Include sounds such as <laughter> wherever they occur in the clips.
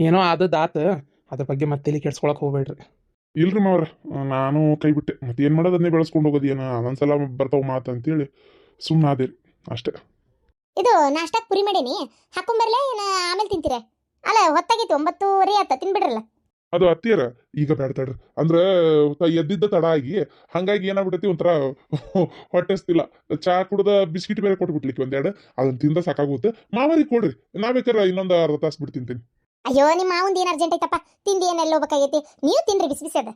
ಏನೋ ಆದದ್ದಾತ ಅದ್ರ ಬಗ್ಗೆ ಮತ್ತೆ ಇಲ್ಲಿ ಕೆಡ್ಸ್ಕೊಳಕ್ ಹೋಗ್ಬೇಡ್ರಿ. ಇಲ್ರಿ ಮಾವ್ರ ನಾನು ಕೈ ಬಿಟ್ಟೆ. ಮತ್ತೆ ಏನು ಮಾಡೋದು ಅದನ್ನೇ ಬೆಳೆಸ್ಕೊಂಡು ಹೋಗೋದು ಏನು ಅದೊಂದ್ಸಲ ಬರ್ತಾವ ಮಾತು ಅಂತೇಳಿ ಸುಮ್ಮನೆ ಅದೇ ಅಷ್ಟೇ. ಇದು ನಾಷ್ಟಾಕ್ ಪುರಿ ಮಾಡೀನಿ. ಹಾಕೊಂಬರ್ಲೆ ಏನ ಆಮೇಲೆ ತಿಂತೀರ? ಅಲ್ಲ ಹೊತ್ತಾಗಿತ್ತು ಒಂಬತ್ತೂವರೆ ಆತ ತಿನ್ಬಿಡ್ರಲ್ಲ. ಅದು ಅತ್ತಿಯರ? ಈಗ ಬೇಡ ತಡ್ರಿ. ಅಂದ್ರೆ ತ- ಎದ್ದಿದ್ದ ತಡ ಆಗಿ ಹಂಗಾಗಿ ಏನಾಗ್ಬಿಟ್ಟೈತಿ ಒಂಥರ ಹೊಟ್ಟೆಸ್ತಿಲ್ಲ. ಚಾ ಕುಡ್ದ ಬಿಸ್ಕಿಟ್ ಬೇರೆ ಕೊಟ್ಬಿಟ್ಲಿಕ್ಕೆ ಒಂದೆರಡು. ಅದನ್ನ ತಿಂದ ಸಾಕಾಗುತ್ತೆ ಮಾವರಿಗೆ ಕೊಡ್ರಿ. ನಾ ಬೇಕಾರೆ ಇನ್ನೊಂದು ಅರ್ಧ ತಾಸು ಬಿಟ್ಟು ತಿಂತೀನಿ. ಅಯ್ಯೋ ನಿಮ್ಮ ಮಾವಂದ ಏನ್ ಅರ್ಜೆಂಟ್ ಐತಪ್ಪ? ತಿಂಡಿ ಏನೆಲ್ಲ ಹೋಗ್ಬೇಕಾಗೈತಿ? ನೀವು ತಿನ್ರಿ ಬಿಸಿ ಬಿಸಿ ಅದ.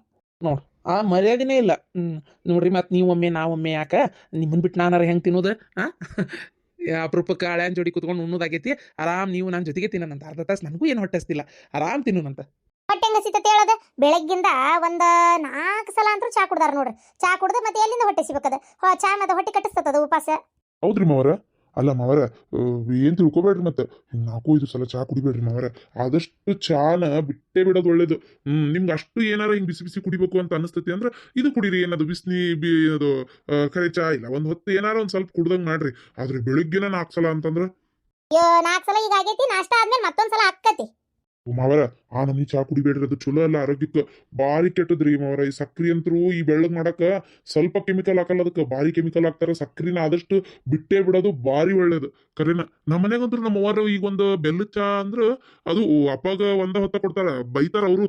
ಆ ಮರ್ಯಾದೆನೇ ಇಲ್ಲ. ನೋಡ್ರಿ ಒಮ್ಮೆ ನಾ ಒಮ್ಮೆ ಯಾಕ? ನಿಮ್ಮನ್ ಬಿಟ್ಟು ನಾನಾರ ಹೆಂಗೆ ತಿನ್ನೋದು ಆ? ಅಪರೂಪಕ್ಕೆ ಹಳ್ಯಾನ್ ಜೋಡಿ ಕುತ್ಕೊಂಡು ಉಣ್ಣೋದಾಗೈತಿ. ಆರಾಮ್ ನೀವು ನನ್ನ ಜೊತೆಗೆ ತಿನ್ನೋಣಂತ ಅರ್ಧ ತಾಸು ನನಗೂ ಏನು ಹೊಟ್ಟೆಸ್ತಿಲ್ಲ. ಆರಾಮ್ ತಿನ್ನೋಣಂತ ಹೊಟ್ಟೆ ಹೆಂಗ ಸಿಗ್ತೈತೆ ಹೇಳೋದು ಬೆಳಗ್ಗಿಂದ ಒಂದ ನಾಲ್ಕು ಸಲ ಅಂತೂ ಚಾ ಕುಡ್ದಾರ ನೋಡ್ರಿ. ಚಾ ಕುಡ್ದು ಮತ್ತೆ ಎಲ್ಲಿಂದ ಹೊಟ್ಟೆ ಸಿಗ್ಬೇಕದ ಹೊ ಚಾ ಮತ್ತೆ ಹೊಟ್ಟೆ ಕಟ್ಟಿಸ್ತದ ಉಪವಾಸ ಹೌದ್ರಿ ಮಾವರ. ಅಲ್ಲ ಮಾವರ ಏನು ತಿಳ್ಕೊಬೇಡ್ರಿ ಮತ್ತೆ? ನಾಲ್ಕು ಐದು ಸಲ ಚಹಾ ಕುಡಿಬೇಡ್ರಿ ಮಾವರ. ಆದಷ್ಟು ಚಾನ ಬಿಟ್ಟೇ ಬಿಡೋದು ಒಳ್ಳೇದು. ನಿಮ್ಗೆ ಅಷ್ಟು ಏನಾರ ಹಿಂಗ್ ಬಿಸಿ ಬಿಸಿ ಕುಡಿಬೇಕು ಅಂತ ಅನಿಸ್ತೈತಿ ಅಂದ್ರೆ ಇದು ಕುಡೀರಿ ಏನದು ಬಿಸ್ನಿ ಬಿ ಆ, ಕರೆ ಚಹಾ ಇಲ್ಲ ಒಂದ್ ಹೊತ್ತು ಏನಾರ ಒಂದು ಸ್ವಲ್ಪ ಕುಡ್ದಂಗೆ ಮಾಡ್ರಿ. ಆದ್ರೆ ಬೆಳಿಗ್ಗೆನ ನಾಲ್ಕು ಸಲ ಅಂತಂದ್ರೆ? ನಾಲ್ಕು ಸಲ ಈಗ ಆಗೈತಿ ನಾಷ್ಟ ಆದ್ಮೇಲೆ ಮತ್ತೊಂದು ಸಲ ಅಕ್ಕತಿ ಮಾವರ ಆ ನಮ್ನಿ ಚಾ ಕುಡಿಬೇಡ್ರಿ ಅದು ಚಲೋ ಅಲ್ಲ ಆರೋಗ್ಯಕ್ಕೆ. ಭಾರಿ ಕೆಟ್ಟದ್ರಿ ಮಾವರ ಈ ಸಕ್ರಿ ಅಂತರೂ ಈ ಬೆಳ್ಳಗ್ ಮಾಡಕ ಸ್ವಲ್ಪ ಕೆಮಿಕಲ್ ಹಾಕಲ್ಲ ಅದಕ್ಕೆ. ಭಾರಿ ಕೆಮಿಕಲ್ ಹಾಕ್ತಾರ, ಸಕ್ರಿನ ಆದಷ್ಟು ಬಿಟ್ಟೇ ಬಿಡೋದು ಭಾರಿ ಒಳ್ಳೇದು. ಕರೆನ ನಮ್ಮ ಮನೆಗಂತೂ ನಮ್ಮ ಅವ್ವರು ಈಗ ಒಂದು ಬೆಲ್ಲ ಚಾ ಅಂದ್ರೆ ಅದು ಅಪ್ಪಾಗ ಒಂದ ಹೊತ್ತ ಕೊಡ್ತಾರ. ಬೈತಾರ ಅವರು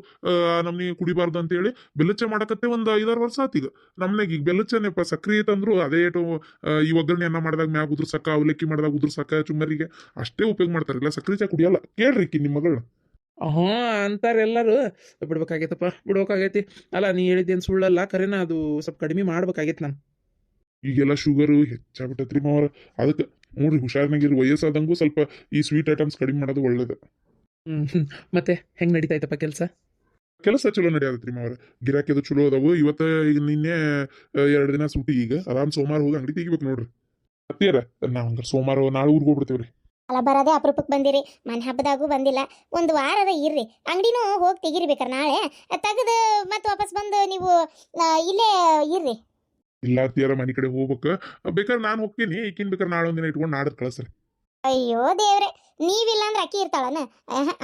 ನಮ್ನಿ ಕುಡಿಬಾರ್ದು ಅಂತ ಹೇಳಿ ಬೆಲ್ಲ ಚಾ ಮಾಡಕತ್ತೆ ಒಂದು ಐದಾರು ವರ್ಷ ಆತ್ ಈಗ. ನಮ್ಮನೆಗೆ ಈಗ ಬೆಲ್ಲ ಚಾನೆಪ್ಪ ಸಕ್ರಿ ಐತಂದ್ರು ಅದೇ ಏಟು ಈ ಒಗ್ಗರಣೆ ಅನ್ನ ಮಾಡಿದಾಗ ಮ್ಯಾಗ ಸಕ್ಕ ಅವಲಕ್ಕಿ ಮಾಡಿದಾಗ ಉದ್ರ ಸಕ್ಕ ಚುಮ್ಮರಿಗೆ ಅಷ್ಟೇ ಉಪಯೋಗ ಮಾಡ್ತಾರಲ್ಲ ಸಕ್ರಿ ಚಾ ಕುಡಿಯಲ್ಲ. ಕೇಳ್ರಿ ಕಿ ನಿಮ್ಮ ಮಗಳನ್ನ. ಹ್ಞೂ ಅಂತಾರೆ ಎಲ್ಲರೂ. ಬಿಡ್ಬೇಕಾಗೈತಪ್ಪ ಬಿಡ್ಬೇಕಾಗೈತಿ. ಅಲ್ಲ ನೀ ಹೇಳಿದ್ದೇನು ಸುಳ್ಳಲ್ಲ ಕರೆನ ಅದು ಸ್ವಲ್ಪ ಕಡಿಮೆ ಮಾಡ್ಬೇಕಾಗೈತಿ ನಾನು. ಈಗೆಲ್ಲ ಶುಗರು ಹೆಚ್ಚಾಗ್ಬಿಟ್ಟತ್ರಿ ಮಾವರ. ಅದಕ್ಕೆ ನೋಡ್ರಿ ಹುಷಾರ್ನಾಗಿರಿ ವಯಸ್ಸಾದಂಗೂ ಸ್ವಲ್ಪ ಈ ಸ್ವೀಟ್ ಐಟಮ್ಸ್ ಕಡಿಮೆ ಮಾಡೋದು ಒಳ್ಳೇದು. ಹ್ಞೂ ಮತ್ತೆ ಹೆಂಗ್ ನಡೀತಾಯ್ತಪ್ಪ ಕೆಲಸ? ಕೆಲಸ ಚಲೋ ನಡೆಯತ್ರಿ ಮಾವರ. ಗಿರಾಕಿದು ಚಲೋ ಅದಾವು. ಇವತ್ತ ಈಗ ನಿನ್ನೆ ಎರಡು ದಿನ ಸೂಟಿ ಈಗ. ಆರಾಮ್ ಸೋಮವಾರ ಹೋಗಿ ಅಂಗಡಿ ತೆಗಿಬೇಕು ನೋಡ್ರಿ. ಹತ್ತಿರ ನಾವು ಹಂಗಾರೆ ಸೋಮವಾರ ನಾಳೆ ಊರಿಗೆ ಹೋಗ್ಬಿಡ್ತೇವ್ರಿ. ಅಲ್ಲ ಬರೋದೇ ಅಪರೂಪಕ್ಕೆ ಬಂದಿರಿ. ಮನೆ ಹಬ್ಬದಾಗೂ ಬಂದಿಲ್ಲ. ಒಂದು ವಾರದ ಇರ್ರಿ. ಅಂಗಡಿನೂ ಹೋಗಿ ತೆಗಿರ್ಬೇಕಾರೆ ನಾಳೆ. ತೆಗೆದು ಮತ್ತೆ ವಾಪಸ್ ಬಂದು ನೀವು ಇಲ್ಲೇ ಇರ್ರಿ. ಇಲ್ಲ ತೀರ ಮನೆ ಕಡೆ ಹೋಗ್ಬೇಕು. ಬೇಕಾದ್ರೆ ನಾನು ಹೋಗ್ತೀನಿ. ಈಕಿನ್ ಬೇಕಾದ್ರೆ ನಾಳೆ ಒಂದಿನ ಇಟ್ಕೊಂಡು ನಾಡದ್ ಕಳಿಸ್ರಿ. ಅಯ್ಯೋ ದೇವ್ರೆ ನೀವಿಲ್ಲ ಅಂದ್ರೆ ಅಕ್ಕಿ ಇರ್ತಾಳನ?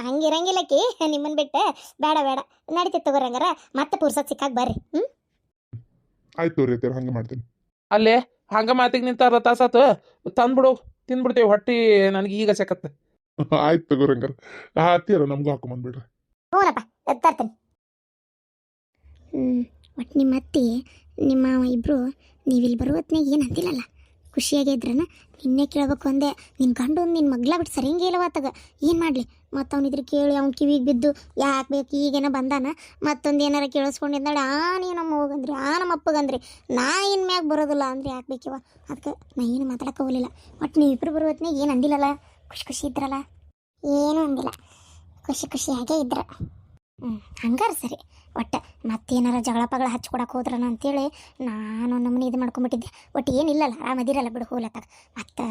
ಹಂಗಿರಂಗಿಲ್ಲ ಅಕ್ಕಿ. <laughs> ನಿಮ್ಮನ್ ಬಿಟ್ಟೆ ಬೇಡ ಬೇಡ. ನಡೀತೈತೆ ತಗೋರಂಗಾರ ಮತ್ತೆ ಪುರ್ಸತ್ ಸಿಕ್ಕಾಗ ಬರ್ರಿ. ಹ್ಮ್? ಆಯ್ತು ತೋರಿ ಅತ್ತಿಯಾರ ಹಂಗೆ ಮಾಡ್ತೀನಿ. ಅಲ್ಲೇ ಹಂಗ ಮಾತಿಗೆ ನಿಂತ ಅರ್ಧ ತಾಸಾತು? ತಂದ್ಬಿಡು. ತಿಂದ್ಬಿಡ್ತೇವೆ ಹೊಟ್ಟಿ ನನಗೆ ಈಗ ಸೆಕತ್ತೆ <laughs> ಆಯ್ತು ತಗೋರಿ ಹಂಗಾರ ಆ ಅತ್ತಿಯಾರ ನಮಗೂ ಹಾಕೊಂಬಂದ್ಬಿಡ್ರಿ ಹ್ಞೂನಪ್ಪ ತರ್ತೀನಿ. ಹ್ಞೂ ಒಟ್ಟು ನಿಮ್ಮ ಅತ್ತಿ ನಿಮ್ಮ ಮಾವ ಇಬ್ಬರು ನೀವಿಲ್ಲಿ ಬರೋ ಹೊತ್ನಾಗ ಏನು ಅಂತಿಲ್ಲಲ್ಲ ಖುಷಿಯಾಗಿದ್ರನ ನಿನ್ನೆ ಕೇಳ್ಬೇಕು ಅಂದೆ. ನಿನ್ನ ಗಂಡು ನಿನ್ನ ಮಗ್ಲ ಬಿಟ್ಟು ಸರಿಂಗೇ ಇಲ್ಲವಾತಾಗ ಏನು ಮಾಡಲಿ? ಮತ್ತು ಅವನಿದ್ರೆ ಕೇಳಿ, ಅವ್ನ ಕಿವಿಗೆ ಬಿದ್ದು, ಯಾಕೆ ಬೇಕು, ಈಗೇನೋ ಬಂದಾನ? ಮತ್ತೊಂದು ಏನಾರ ಕೇಳಿಸ್ಕೊಂಡಿದ್ದಾಳೆ ಆ, ನೀ ನಮ್ಮ ಹೋಗಂದ್ರಿ ಆ, ನಮ್ಮ ಅಪ್ಪಗಂದ್ರಿ. ನಾ ಇನ್ ಮ್ಯಾಗ ಬರೋದಿಲ್ಲ ಅಂದ್ರೆ ಯಾಕೆ ಬೇಕಿವ? ಅದಕ್ಕೆ ನಾ ಏನು ಮಾತಾಡಕ್ಕೆ ಹೋಗಲಿಲ್ಲ. ಒಟ್ಟು ನೀವಿಬ್ಬರು ಬರೋ ಹೊತ್ನಾಗ ಏನು ಅಂದಿಲ್ಲಲ್ಲ ಖುಷಿ ಖುಷಿ ಇದ್ರಲ್ಲ ಏನೂ ಅಂದಿಲ್ಲ. ಖುಷಿ ಖುಷಿಯಾಗೇ ಇದ್ರ. ಹ್ಞೂ ಹಂಗಾರ ಸರಿ. ಒಟ್ಟು ಮತ್ತೇನಾರ ಜಗಳ ಪಗಳ ಹಚ್ಕೊಡಕ್ಕೆ ಹೋದ್ರನ ಅಂತೇಳಿ ನಾನು ನಮ್ಮನೆ ಇದು ಮಾಡ್ಕೊಂಬಿಟ್ಟಿದ್ದೆ. ಒಟ್ಟು ಏನಿಲ್ಲಲ್ಲ ಆರಾಮದಿರಲ್ಲ ಬಿಡು ಹೋಲತ್ತಾಗ ಮತ್ತು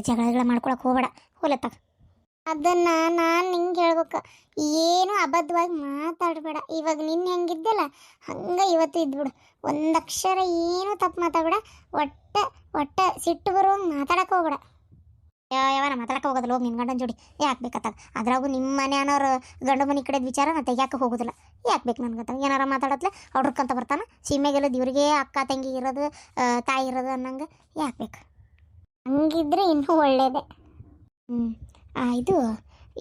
ಜಗಳ ಮಾಡ್ಕೊಳಕ್ಕೆ ಹೋಗಬೇಡ ಹೋಲತ್ತಾಗ ಅದನ್ನ ನಾನು ನಿಂಗೆ ಹೇಳ್ಬೇಕು. ಏನು ಅಬದ್ಧವಾಗಿ ಮಾತಾಡಬೇಡ. ಇವಾಗ ನಿನ್ನ ಹೆಂಗಿದ್ದಲ್ಲ, ಹಂಗೆ ಇವತ್ತು ಇದ್ಬಿಡು ಒಂದು ಅಕ್ಷರ ಏನು ತಪ್ಪು ಮಾತಾಡಬೇಡ. ಒಟ್ಟ ಒಟ್ಟ ಸಿಟ್ಟು ಬರುವಂಗೆ ಮಾತಾಡಕ್ಕೆ ಹೋಗ್ಬೇಡ. ಯಾವ ಮಾತಾಡಕ್ಕೆ ಹೋಗೋದಿಲ್ಲ. ಹೋಗಿ ನಿನ್ನ ಗಂಡನ ಜೋಡಿ. ಯಾಕೆ ಬೇಕತ್ತಾಗ ಅದ್ರಾಗೂ ನಿಮ್ಮ ಮನೆ ಅನ್ನೋರು ಗಂಡು ಮನೆ ಕಡೆದ ವಿಚಾರ ನಾನು ತೆಗಿಯಾಕೆ ಹೋಗೋದಿಲ್ಲ? ಯಾಕೆ ಬೇಕು ನನಗಂತ ಏನಾರ ಮಾತಾಡತ್ಲೆ ಅವ್ರಕ್ಕಂತ ಬರ್ತಾನ? ಸೀಮೆಗೆಲ್ಲ ಇವ್ರಿಗೆ ಅಕ್ಕ ತಂಗಿ ಇರೋದು ತಾಯಿ ಇರೋದು ಅನ್ನಂಗೆ ಯಾಕೆ ಬೇಕು? ಹಂಗಿದ್ರೆ ಇನ್ನೂ ಒಳ್ಳೇದೆ. ಹ್ಞೂ ಇದು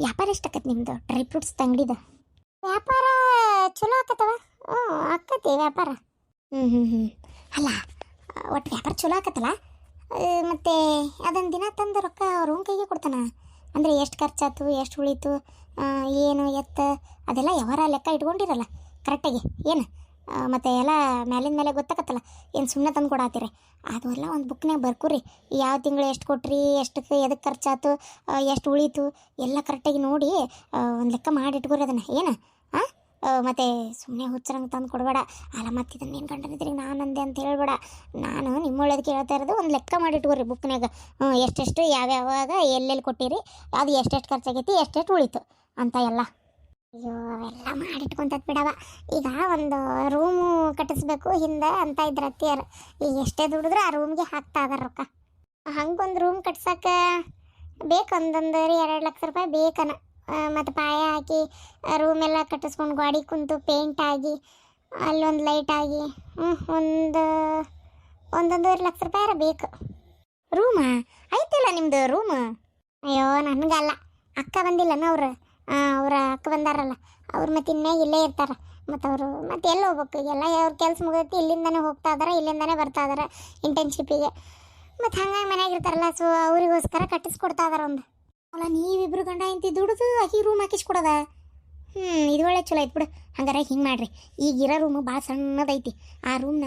ವ್ಯಾಪಾರ ಎಷ್ಟಾಕತ್ತೆ ನಿಮ್ಮದು ಡ್ರೈ ಫ್ರೂಟ್ಸ್ ಅಂಗಡಿದ ವ್ಯಾಪಾರ ಚಲೋ ಆಕತ್ತವ. ಹ್ಞೂ ಆಕತಿ ವ್ಯಾಪಾರ. ಹ್ಞೂ ಹ್ಞೂ ಹ್ಞೂ ಅಲ್ಲ ಒಟ್ಟು ವ್ಯಾಪಾರ ಚಲೋ ಆಕತ್ತಲ್ಲ? ಮತ್ತೆ ಅದನ್ನು ದಿನ ತಂದು ರೊಕ್ಕ ರೂಮ್ ಕೈಗೆ ಕೊಡ್ತಾನ? ಅಂದರೆ ಎಷ್ಟು ಖರ್ಚಾಯ್ತು ಎಷ್ಟು ಉಳೀತು ಏನು ಎತ್ತ ಅದೆಲ್ಲ ಯಾವಾರ ಲೆಕ್ಕ ಇಟ್ಕೊಂಡಿರಲ್ಲ ಕರೆಕ್ಟಾಗಿ ಏನು? ಮತ್ತು ಎಲ್ಲ ಮ್ಯಾಲಿನ ಮೇಲೆ ಗೊತ್ತಾಗತ್ತಲ್ಲ? ಏನು ಸುಮ್ಮನೆ ತಂದು ಕೊಡಾತೀರಿ? ಅದು ಎಲ್ಲ ಒಂದು ಬುಕ್ನಾಗ ಬರ್ಕೋರಿ. ಯಾವ ತಿಂಗಳು ಎಷ್ಟು ಕೊಟ್ರಿ ಎಷ್ಟಕ್ಕೆ ಎದಕ್ಕೆ ಖರ್ಚಾತು ಆ, ಎಷ್ಟು ಉಳೀತು ಎಲ್ಲ ಕರೆಕ್ಟಾಗಿ ನೋಡಿ ಒಂದು ಲೆಕ್ಕ ಮಾಡಿ ಇಟ್ಕೋರಿ ಅದನ್ನು. ಏನು? ಹಾಂ ಮತ್ತು ಸುಮ್ಮನೆ ಹುಚ್ಚರಂಗೆ ತಂದು ಕೊಡಬೇಡ. ಅಲ್ಲ ಮತ್ತು ಇದನ್ನು ಏನು ಕಂಡಿದ್ರಿ ನಾನು ಅಂದೆ ಅಂತ ಹೇಳ್ಬೇಡ. ನಾನು ನಿಮ್ಮ ಒಳ್ಳೇದಕ್ಕೆ ಹೇಳ್ತಾ ಇರೋದು ಒಂದು ಲೆಕ್ಕ ಮಾಡಿ ಇಟ್ಕೋರಿ ಬುಕ್ನಾಗ ಹ್ಞೂ ಎಷ್ಟೆಷ್ಟು ಯಾವ್ಯಾವಾಗ ಎಲ್ಲೆಲ್ಲಿ ಕೊಟ್ಟಿರಿ ಅದು ಎಷ್ಟೆಷ್ಟು ಖರ್ಚಾಗೈತಿ ಎಷ್ಟೆಷ್ಟು ಉಳೀತು ಅಂತ ಎಲ್ಲ. ಅಯ್ಯೋ, ಅವೆಲ್ಲ ಮಾಡಿಟ್ಕೊಂತದ್ ಬಿಡವ. ಈಗ ಒಂದು ರೂಮು ಕಟ್ಟಿಸ್ಬೇಕು ಹಿಂದೆ ಅಂತ ಇದ್ರ ಅತ್ತಿಯರ್. ಈಗ ಎಷ್ಟೇ ದುಡಿದ್ರು ಆ ರೂಮ್ಗೆ ಹಾಕ್ತಾ ಅದಾರ ರೊಕ್ಕ. ಹಂಗೊಂದು ರೂಮ್ ಕಟ್ಸಕ್ಕೆ ಬೇಕು ಒಂದೊಂದು ಎರಡು ಲಕ್ಷ ರೂಪಾಯಿ ಬೇಕನ. ಮತ್ತು ಪಾಯ ಹಾಕಿ ರೂಮ್ ಎಲ್ಲ ಕಟ್ಟಿಸ್ಕೊಂಡು ಗಾಡಿ ಕುಂತು ಪೇಂಟ್ ಆಗಿ, ಅಲ್ಲೊಂದು ಲೈಟ್ ಆಗಿ ಹ್ಞೂ ಒಂದು, ಒಂದೊಂದೂವರೆ ಲಕ್ಷ ರೂಪಾಯಿ ಬೇಕು. ರೂಮಾ ಐತಿಲ್ಲ ನಿಮ್ಮದು ರೂಮ್ ಅಯ್ಯೋ, ನನಗಲ್ಲ. ಅಕ್ಕ ಬಂದಿಲ್ಲನ ಅವ್ರು? ಅವ್ರ ಅಕ್ಕ ಬಂದಾರಲ್ಲ, ಅವ್ರು ಮತ್ತೆ ಇನ್ನೇ ಇಲ್ಲೇ ಇರ್ತಾರೆ. ಮತ್ತು ಅವರು ಮತ್ತೆ ಎಲ್ಲಿ ಹೋಗ್ಬೇಕು? ಎಲ್ಲ ಅವ್ರ ಕೆಲಸ ಮುಗಿದೈತಿ, ಇಲ್ಲಿಂದನೇ ಹೋಗ್ತಾ ಇದಾರೆ, ಇಲ್ಲಿಂದನೇ ಬರ್ತಾ ಇದಾರೆ ಇಂಟರ್ನ್ಶಿಪ್ಪಿಗೆ ಮತ್ತು ಹಂಗಾಗಿ ಮನ್ಯಾಗ ಇರ್ತಾರಲ್ಲ ಸೊ ಅವರಿಗೋಸ್ಕರ ಕಟ್ಟಿಸ್ಕೊಡ್ತಾ ಇದಾರೆ ಒಂದು ಅಲ್ಲ, ನೀವಿಬ್ರು ಗಂಡ ಇಂತಿ ದುಡಿದು ಆಕಿ ರೂಮ್ ಹಾಕಿಸ್ಕೊಡದ? ಹ್ಞೂ ಇದು ಒಳ್ಳೆ ಚಲೋ ಐತೆ ಬಿಡು. ಹಂಗಾರೆ ಹಿಂಗೆ ಮಾಡ್ರಿ. ಈಗಿರೋ ರೂಮು ಭಾಳ ಸಣ್ಣದೈತಿ. ಆ ರೂಮ್ನ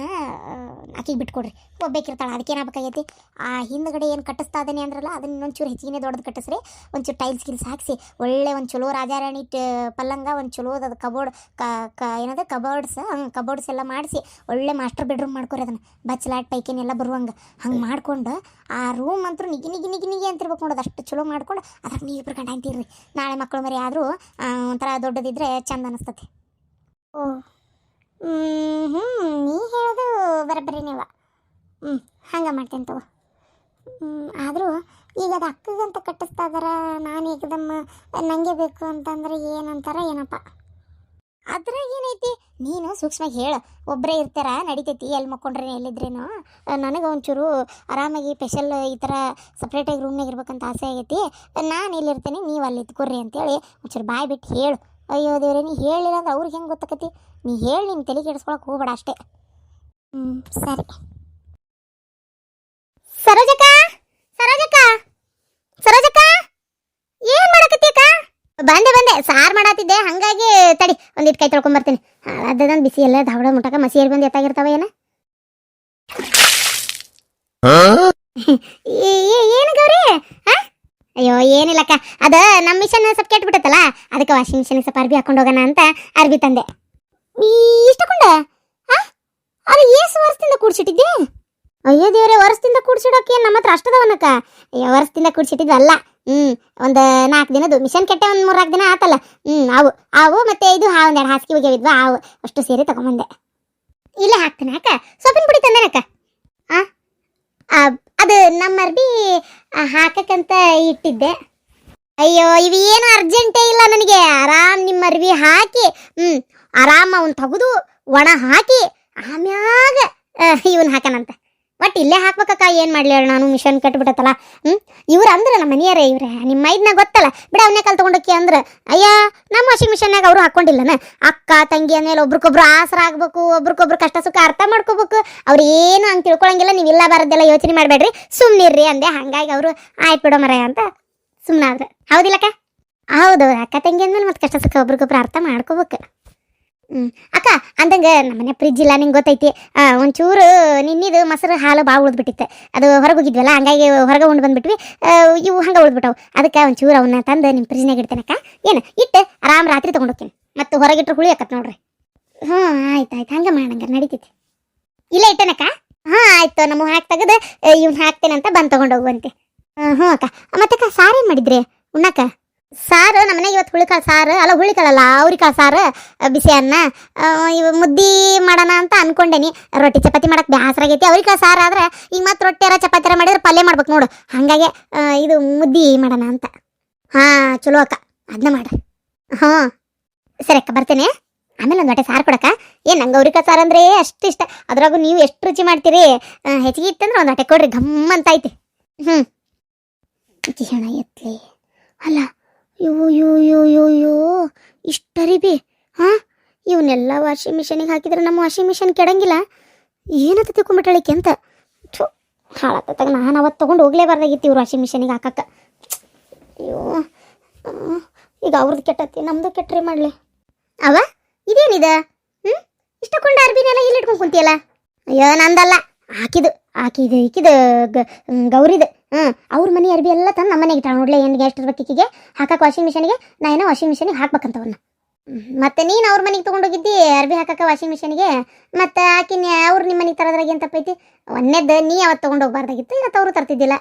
ಆಕಿಗೆ ಬಿಟ್ಕೊಡ್ರಿ. ಒಬ್ಬೇಕಿರ್ತಾಳೆ, ಅದಕ್ಕೆ ಏನಾಗಬೇಕಾಗೈತಿ ಆ ಹಿಂದ್ಗಡೆ ಏನು ಕಟ್ಟಿಸ್ತಾ ಇದ್ದೀನಿ ಅಂದ್ರಲ್ಲ, ಅದನ್ನ ಇನ್ನೊಂಚೂರು ಹೆಚ್ಚಿಗೆ ದೊಡ್ಡದು ಕಟ್ಟಿಸ್ರಿ. ಒಂಚೂರು ಟೈಲ್ಸ್ ಗಿಲ್ಸ್ ಹಾಕಿಸಿ. ಒಳ್ಳೆ ಒಂದು ಚಲೋ ರಾಜಾರಾಣಿ ಪಲ್ಲಂಗ, ಒಂದು ಚಲೋದ ಕಬೋರ್ಡ್ ಕ ಕ, ಏನದ? ಕಬೋರ್ಡ್ಸ್ ಹಂಗೆ ಕಬೋರ್ಡ್ಸ್ ಎಲ್ಲ ಮಾಡಿಸಿ. ಒಳ್ಳೆ ಮಾಸ್ಟರ್ ಬೆಡ್ರೂಮ್ ಮಾಡ್ಕೊರಿ ಅದನ್ನು. ಬಚ್ಚಲಾಟ್ ಪೈಕಿನ ಎಲ್ಲ ಬರುವಂಗೆ. ಹಂಗೆ ಮಾಡ್ಕೊಂಡು, ಆ ರೂಮ್ ಅಂತೂ ನಿಗಿ ನಿಗಿ ನಿಗಿ ನಿಗಿ ಅಂತಿರ್ಬೇಕು ನೋಡೋದು ಅಷ್ಟು ಚಲೋ ಮಾಡ್ಕೊಂಡು ಅದಕ್ಕೆ ನೀರು ಗಂಡ ಅಂತೀರ್ರಿ ನಾಳೆ ಮಕ್ಕಳು ಮರಿ ಆದರೂ ಒಂಥರ ದೊಡ್ಡದಿದ್ರೆ ಚಂದ ಅನಿಸ್ತತಿ. ಓ ಹ್ಞೂ ನೀ ಹೇಳೋದು ಬರಬ್ಬರಿ ನೀವ. ಹ್ಞೂ ಹಂಗೆ ಮಾಡ್ತೇನೆ ತಗೋ. ಆದರೂ ಈಗ ಅದು ಅಕ್ಕಗಂತ ಕಟ್ಟಿಸ್ತಾ ಇದಾರ, ನಾನು ಏಕದಮ್ಮ ನನಗೆ ಬೇಕು ಅಂತಂದ್ರೆ ಏನಂತಾರ ಏನಪ್ಪ. ಅದ್ರಾಗ ಏನೈತಿ, ನೀನು ಸೂಕ್ಷ್ಮವಾಗಿ ಹೇಳು. ಒಬ್ಬರೇ ಇರ್ತಾರ, ನಡಿತೈತಿ ಎಲ್ಲಿ ಮಕ್ಕೊಂಡ್ರೆ ಎಲ್ಲಿದ್ರೇನು. ನನಗೆ ಒಂಚೂರು ಆರಾಮಾಗಿ ಸ್ಪೆಷಲ್ ಈ ಥರ ಸಪ್ರೇಟಾಗಿ ರೂಮ್ನಾಗ ಇರ್ಬೇಕಂತ ಆಸೆ ಆಗೈತಿ. ನಾನು ಇಲ್ಲಿರ್ತೇನೆ, ನೀವು ಅಲ್ಲಿ ಇದ್ಕೊರ್ರಿ ಅಂತೇಳಿ ಒಂಚೂರು ಬಾಯ್ ಬಿಟ್ಟು ಹೇಳು. ಅಯ್ಯೋ ದೇವ್ರೆ ನೀ ಹೇಳಿಲ್ಲ ಅಂದ್ರೆ ಅವ್ರಿಗೆ ಹೆಂಗೆ ಗೊತ್ತಾಕತಿ? ನೀ ಹೇಳಿ ನಿಮ್ಮ ತಲೆ ಕೆಡಿಸ್ಕೊಳಕ್ಕೆ ಹೋಗ್ಬೇಡ ಅಷ್ಟೇ. ಹ್ಞೂ ಸರಿ. ಸರೋಜಕ್ಕ? ಸರೋಜಕ್ಕ? ಸರೋಜಕ್ಕ? ಏನ್ ಮಾಡಕತ್ತೀಕ ಬಂದೆ ಬಂದೆ. ಸಾರು ಮಾಡತ್ತಿದ್ದೆ ಹಂಗಾಗಿ ತಡಿ ಒಂದಿಟ್ಟು ಕೈ ತೊಳ್ಕೊಂಬರ್ತೀನಿ ಬರ್ತೀನಿ. ಅದಂದು ಬಿಸಿ ಎಲ್ಲ ಧಾವಡ ಮುಟ್ಟಕ ಮಸಿ ಏರಿ ಬಂದು ಎತ್ತಾಗಿರ್ತಾವ ಏನ? ಏನು ಗೌರಿ? ಅಯ್ಯೋ, ಏನಿಲ್ಲಕ್ಕ. ಅದ ನಮ್ಮ ಮಿಷನ್ ಸ್ವಲ್ಪ ಕೆಟ್ಟು ಬಿಟ್ಟತ್ತಲ್ಲ ಅದಕ್ಕೆ ವಾಷಿಂಗ್ ಮಿಷನ್ ಸ್ವಲ್ಪ ಅರ್ಬಿ ಹಾಕೊಂಡು ಹೋಗೋಣ ಅಂತ ಅರ್ಬಿ ತಂದೆ. ಇಷ್ಟಕೊಂಡ? ಅದು ಏಸು ವರ್ಷದಿಂದ ಕೂಡ್ಸಿಟ್ಟಿದ್ದೆ? ಅಯ್ಯೋ ದೇವ್ರೆ, ವರ್ಷದಿಂದ ಕೂಡ್ಸಿಡೋಕೆ ನಮ್ಮ ಹತ್ರ ಅಷ್ಟದವನಕ್ಕ? ಅಯ್ಯೋ, ವರ್ಷದಿಂದ ಕೂಡ್ಸಿಟ್ಟಿದ್ವಲ್ಲ ಹ್ಞೂ ಒಂದು ನಾಲ್ಕು ದಿನದ್ದು. ಮಿಷನ್ ಕೆಟ್ಟೆ ಒಂದು ಮೂರ್ನಾಲ್ಕು ದಿನ ಆತಲ್ಲ. ಹ್ಞೂ ಅವು ಅವು ಮತ್ತೆ ಇದು ಹಾ ಒಂದೆರಡು ಹಾಸಿಗೆ ಹೋಗ್ಯಾವಿದ್ವ ಅವು ಅಷ್ಟು ಸೇರಿ ತಗೊಂಬಂದೆ. ಇಲ್ಲೇ ಹಾಕ್ತಾನೆ ಅಕ್ಕ. ಸೊಪ್ಪಿನ ಪುಡಿ ತಂದೇನಕ್ಕ? ಹಾಂ? ಅದು ನಮ್ಮ ಅರ್ಬಿ ಹಾಕಕ್ಕಂತ ಇಟ್ಟಿದ್ದೆ. ಅಯ್ಯೋ, ಇವು ಏನು ಅರ್ಜೆಂಟೇ ಇಲ್ಲ ನನಗೆ. ಆರಾಮ್ ನಿಮ್ಮ ಅರ್ವಿ ಹಾಕಿ, ಹ್ಮ್, ಆರಾಮ ಅವ್ನು ತೆಗೆದು ಒಣ ಹಾಕಿ, ಆಮ್ಯಾಗ ಇವನ್ ಹಾಕನಂತ. ಒಟ್ಟು ಇಲ್ಲೇ ಹಾಕ್ಬೇಕಕ್ಕ, ಏನು ಮಾಡ್ಲಿ ಅವ್ರು ನಾನು ಮಿಷನ್ ಕಟ್ಬಿಟ್ಟತ್ತಲ್ಲ. ಹ್ಞೂ ಇವ್ರು ಅಂದ್ರೆ ನಮ್ಮ ಮನೆಯರೇ ಇವ್ರೆ ನಿಮ್ಮ ಮೈದ್ನ ಗೊತ್ತಲ್ಲ? ಬಿಡ ಅವನೇ ಕಲ್ ತೊಗೊಂಡೋಕಿ ಅಂದ್ರೆ, ಅಯ್ಯ, ನಮ್ಮ ವಾಷಿಂಗ್ ಮಿಷನ್ನಾಗ ಅವರು ಹಾಕೊಂಡಿಲ್ಲನ? ಅಕ್ಕ, ತಂಗಿ ಅಂದ್ಮೇಲೆ ಒಬ್ರಿಗೊಬ್ರು ಆಸರ ಆಗ್ಬೇಕು ಒಬ್ರಿಗೊಬ್ರು ಕಷ್ಟ ಸುಖ ಅರ್ಥ ಮಾಡ್ಕೋಬೇಕು. ಅವ್ರು ಏನು ಹಂಗೆ ತಿಳ್ಕೊಳಂಗಿಲ್ಲ, ನೀವು ಇಲ್ಲ ಬರೋದೆಲ್ಲ ಯೋಚನೆ ಮಾಡಬೇಡ್ರಿ. ಸುಮ್ಮನಿರ್ರಿ ಅಂದೆ. ಹಂಗಾಗಿ ಅವರು, ಆಯ್ತು ಬಿಡೋ ಮರ ಅಂತ ಸುಮ್ಮನಾದ್ರೆ ಹೌದಿಲ್ಲಕ್ಕ? ಹೌದು ಅಕ್ಕ, ತಂಗಿ ಅಂದ್ಮೇಲೆ ಮತ್ತೆ ಕಷ್ಟ ಸುಖ ಒಬ್ರಿಗೊಬ್ರು ಅರ್ಥ ಮಾಡ್ಕೋಬೇಕು. ಹ್ಮ್. ಅಕ್ಕ, ಅಂದಂಗೆ ನಮ್ಮನೆ ಫ್ರಿಜ್ ಇಲ್ಲ, ನಿಂಗೆ ಗೊತ್ತೈತಿ. ಒಂಚೂರು ನಿನ್ನಿದು ಮೊಸರು ಹಾಲು ಭಾಳ ಉಳಿದ್ಬಿಟ್ಟಿತ್ತೆ. ಅದು ಹೊರಗೆ ಹೋಗಿದ್ವಲ್ಲ, ಹಂಗಾಗಿ ಹೊರಗೆ ಉಂಡು ಬಂದ್ಬಿಟ್ವಿ. ಇವು ಹಂಗೆ ಉಳಿದ್ಬಿಟ್ಟವು. ಅದಕ್ಕೆ ಒಂಚೂರು ಅವನ್ನ ತಂದು ನಿಮ್ಮ ಫ್ರಿಜ್ನಾಗ ಇಡ್ತೇನಕ್ಕ? ಏನು, ಇಟ್ಟು ಆರಾಮ್ ರಾತ್ರಿ ತೊಗೊಂಡು ಹೋಗ್ತೀನಿ. ಮತ್ತು ಹೊರಗಿಟ್ರೆ ಹುಳಿ ಆಕತ್ ನೋಡ್ರಿ. ಹ್ಞೂ ಆಯ್ತು ಆಯ್ತು. ಹಂಗೆ ಮಾಡಂಗೆ ನಡೀತೈತಿ. ಇಲ್ಲ ಇಟ್ಟೇನಕ್ಕ? ಹಾಂ, ಆಯ್ತು. ನಮ್ಮ ಹಾಕಿ ತೆಗೆದು ಹಾಕ್ತೇನೆ ಅಂತ ಬಂದು ತೊಗೊಂಡು ಹೋಗುವಂತೆ. ಹ್ಞೂ ಅಕ್ಕ. ಮತ್ತಕ್ಕ ಸಾರೇನು ಮಾಡಿದ್ರಿ? ಉಣ್ಣಕ್ಕ? ಸಾರು ನಮ್ಮ ಮನೆಗೆ ಇವತ್ತು ಹುಳಿಕಾಳು ಸಾರು. ಅಲ್ಲ, ಹುಳಿಕಾಳಲ್ಲ, ಅವ್ರಿಕಾಳು ಸಾರು ಬಿಸಿ ಅನ್ನ. ಇವ ಮುದ್ದಿ ಮಾಡೋಣ ಅಂತ ಅನ್ಕೊಂಡೇನಿ. ರೊಟ್ಟಿ ಚಪಾತಿ ಮಾಡಕ್ಕೆ ಬೇಸರಾಗೈತಿ ಅವ್ರಿಕಾಳು ಸಾರು ಆದ್ರೆ ಈಗ ಮತ್ತೆ ರೊಟ್ಟಿಯಾರ ಚಪಾತಿರ ಮಾಡಿದ್ರೆ ಪಲ್ಯ ಮಾಡ್ಬೇಕು ನೋಡು. ಹಾಗಾಗಿ ಇದು ಮುದ್ದಿ ಮಾಡೋಣ ಅಂತ. ಹಾಂ, ಚಲೋ ಅಕ್ಕ. ಅದನ್ನ ಮಾಡ್ರಿ. ಹಾಂ ಸರಿ ಅಕ್ಕ, ಬರ್ತೇನೆ. ಆಮೇಲೆ ಒಂದು ಹೊಟ್ಟೆ ಸಾರು ಕೊಡಕ್ಕ ಏನು, ನಂಗೆ ಅವ್ರಿಕಾಳು ಸಾರು ಅಂದ್ರೆ ಅಷ್ಟು ಇಷ್ಟ. ಅದ್ರಾಗೂ ನೀವು ಎಷ್ಟು ರುಚಿ ಮಾಡ್ತೀರಿ? ಹೆಚ್ಚಿಗೆ ಇತ್ತಂದ್ರೆ ಒಂದು ಹೊಟ್ಟೆ ಕೊಡ್ರಿ. ಘಮ್ ಅಂತ ಐತಿ. ಹ್ಞೂ ಎತ್ತಲಿ ಎತ್ಲಿ. ಅಲ್ಲ ಯೋ ಯೋ ಯೋ ಯೋ ಇಷ್ಟರಿ ಬಿ. ಹಾಂ? ಇವನ್ನೆಲ್ಲ ವಾಷಿಂಗ್ ಮಿಷಿನಿಗೆ ಹಾಕಿದ್ರೆ ನಮ್ಮ ವಾಷಿಂಗ್ ಮಿಷನ್ ಕೆಡಂಗಿಲ್ಲ. ಏನಂತ ತಿಳ್ಕೊಂಬಿಟ್ಟಳಿಕೆ ಅಂತ. ಥೂ ಹಾಳಾತತ್ತಾಗ ನಾನು ಅವತ್ತು ತೊಗೊಂಡು ಹೋಗ್ಲೇಬಾರ್ದಾಗಿತ್ತು ಇವ್ರು ವಾಷಿಂಗ್ ಮಿಷಿನಿಗೆ ಹಾಕಕ್ಕೆ. ಅಯ್ಯೋ ಈಗ ಅವ್ರದ್ದು ಕೆಟ್ಟತಿ ನಮ್ಮದು ಕೆಟ್ಟರೆ ಮಾಡಲಿ. ಅವ? ಇದೇನಿದೆ? ಹ್ಞೂ ಇಷ್ಟಕೊಂಡು ಅರ್ಬಿನೆಲ್ಲ ಇಲ್ಲಿ ಇಟ್ಕೊಂಡು ಕುಂತಿಯಲ್ಲ? ಅಯ್ಯೋ, ನಂದಲ್ಲ. ಹಾಕಿದು ಆಕಿದು ಈಕಿದು ಗೌರಿದು. ಹ್ಞೂ ಅವ್ರ ಮನೆ ಅರ್ಬಿ ಎಲ್ಲ ತಂದು ನಮ್ಮ ಮನೆಗೆ ಇಟ್ಟಾಳ ನೋಡ್ಲೆ ಏನು ಎಷ್ಟು ಇರ್ಬೇಕು ಈಕಿಗೆ? ಹಾಕಕ್ಕೆ ವಾಷಿಂಗ್ ಮಿಷನಿಗೆ ನಾ ಏನೋ ವಾಷಿಂಗ್ ಮಿಷನಿಗೆ ಹಾಕ್ಬೇಕಂತವನ್ನ. ಮತ್ತೆ ನೀನು ಅವ್ರ ಮನೆಗೆ ತೊಗೊಂಡೋಗಿದ್ದಿ ಅರ್ಬಿ ಹಾಕಕ್ಕೆ ವಾಷಿಂಗ್ ಮಿಷನಿಗೆ ಮತ್ತೆ ಆಕಿನ ಅವ್ರು ನಿಮ್ಮ ಮನೆಗೆ ತರೋದ್ರಾಗ ಏನು ತಪ್ಪೈತಿ? ಒಂದೇದ್ದು ನೀ ಅವತ್ತು ತೊಗೊಂಡೋಗ್ಬಾರ್ದಾಗಿತ್ತು ಇವತ್ತು ಅವರು ತರ್ತಿದ್ದಿಲ್ಲ.